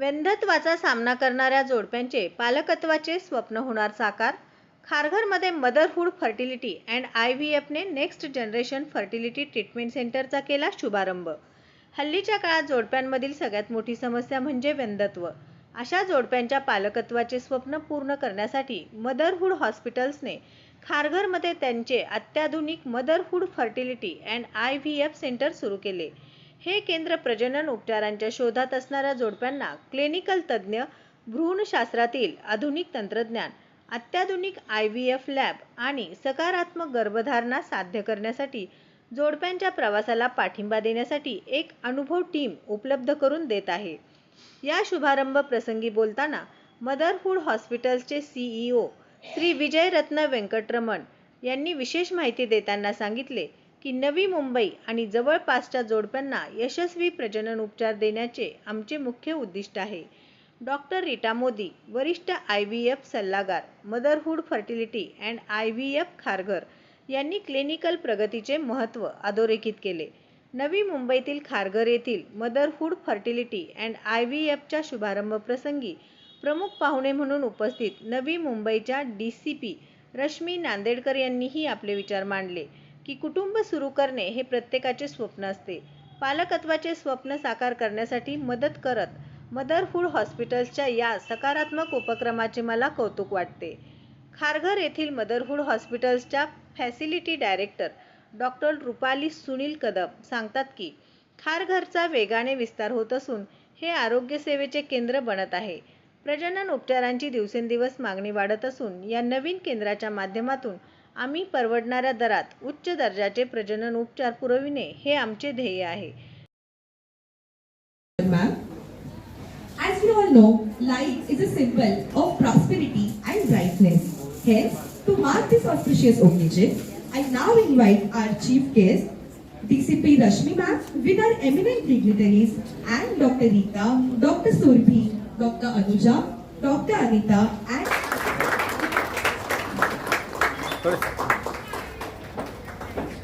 वेंधत्वाचा सामना करणाऱ्या जोडप्यांचे पालकत्वाचे स्वप्न होणार साकार. खारघरमध्ये motherhood fertility and I V एफने next generation fertility treatment सेंटरचा केला शुभारंभ. हल्लीच्या काळात जोडप्यांमधील सगळ्यात मोठी समस्या म्हणजे वेंधत्व अशा जोडप्यांच्या पालकत्वाचे स्वप्न पूर्ण करण्यासाठी मदरहूड हॉस्पिटल्सने खारघरमध्ये त्यांचे अत्याधुनिक motherhood fertility and I V F centre सुरू केले. हे केंद्र प्रजनन उपचारांच्या शोधात असणाऱ्या जोडप्यांना क्लिनिकल तज्ज्ञ भ्रूणशास्त्रातील आधुनिक तंत्रज्ञान अत्याधुनिक आय व्ही एफ लॅब आणि सकारात्मक गर्भधारणा साध्य करण्यासाठी जोडप्यांच्या प्रवासाला पाठिंबा देण्यासाठी एक अनुभव टीम उपलब्ध करून देत आहे. या शुभारंभ प्रसंगी बोलताना मदरहूड हॉस्पिटल्सचे सीईओ श्री विजयरत्न व्यंकटरमण यांनी विशेष माहिती देताना सांगितले की नवी मुंबई आणि जवळपासच्या जोडप्यांना यशस्वी प्रजनन उपचार देण्याचे आमचे मुख्य उद्दिष्ट आहे. डॉक्टर रीटा मोदी वरिष्ठ आय व्ही एफ सल्लागार motherhood fertility and I V F Kharghar यांनी क्लिनिकल प्रगतीचे महत्त्व अधोरेखित केले. नवी मुंबईतील खारघर येथील motherhood fertility and I V एफच्या शुभारंभ प्रसंगी प्रमुख पाहुणे म्हणून उपस्थित नवी मुंबईच्या D C P Rashmi Nandedkar यांनीही आपले विचार मांडले. की कुटुंब सुरू करणे हे प्रत्येकाचे स्वप्न असते. पालकत्वाचे स्वप्न साकार करण्यासाठी मदत करत मदरहूड हॉस्पिटल्सच्या या सकारात्मक उपक्रमाचे मला कौतुक वाटते. खारघर येथील motherhood हॉस्पिटल्सच्या facility director doctor Rupali Sunil Kadam सांगतात की खारघरचा वेगाने विस्तार होत असून हे आरोग्यसेवेचे केंद्र बनत आहे. प्रजनन उपचारांची दिवसेंदिवस मागणी वाढत असून या नवीन केंद्राच्या माध्यमातून आम्ही परवडणाऱ्या दरात उच्च दर्जाचे प्रजनन उपचार पुरविणे हे आमचे ध्येय आहे as we all know, light is a symbol of prosperity and brightness. Hence, to mark this auspicious occasion, I now invite our chief guest, DCP Rashmi Ma'am, with our eminent dignitaries and Dr. Rita, Dr. Surbhi, Dr. Anuja, Dr. Anita, and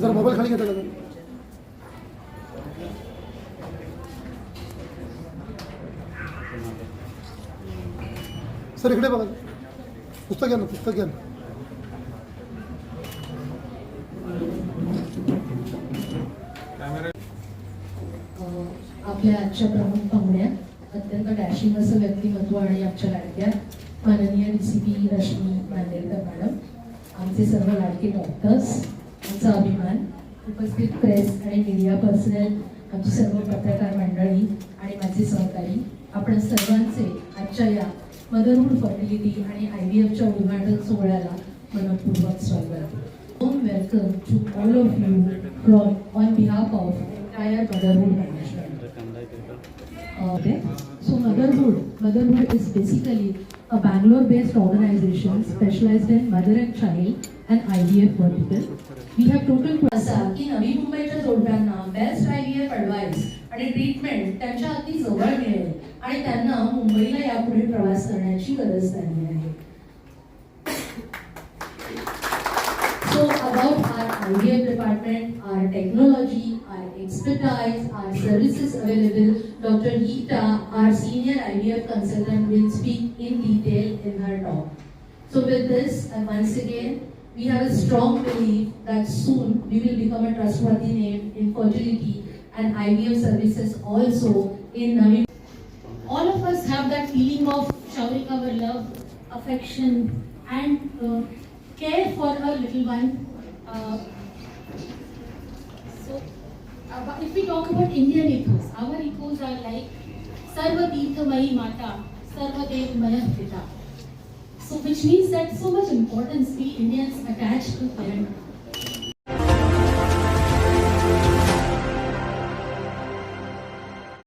जरा mobile खाली घेता का sir इकडे बघा. पुस्तक घ्या ना पुस्तक घ्या ना. आपल्या आजच्या प्रमुख पाहुण्या अत्यंत डॅशिंग असं व्यक्तिमत्व आणि आमच्या लाडक्या माननीय D C P Rashmi Nandedkar madam. आमचे सर्व लाडके डॉक्टर्स आमचा अभिमान उपस्थित प्रेस आणि मीडिया पर्सनल आमची सर्व पत्रकार मंडळी आणि माझे सहकारी आपण सर्वांचे आजच्या या मदरहूड फर्टिलिटी आणि आय व्ही एफच्या उद्घाटन सोहळ्याला मनपूर्वक स्वागत. Home welcome to all of you from on behalf of entire motherhood foundation Uh, okay. So Motherhood, Motherhood is basically a Bangalore-based organization specialized in mother and child and IVF vertical. We have total असा की नवी मुंबईच्या जोडप्यांना best I advice आणि treatment त्यांच्या अगदी जवळ मिळेल आणि त्यांना मुंबईला यापुढे प्रवास करण्याची गरज नाही आहे about our IVF department, our technology, our expertise, our services available, Dr. Geeta, our senior IVF consultant will speak in detail in her talk. So with this, and once again, we have a strong belief that soon we will become a trustworthy name in fertility and IVF services also in Navi all of us have that feeling of showering our love, affection, and uh, care for our little one. Uh, so, uh, if we talk about Indian ethos, our ethos are like Sarva Tirthamayi Mata, Sarva Devmaya Pita. So, which means that so much importance we Indians attach to parent,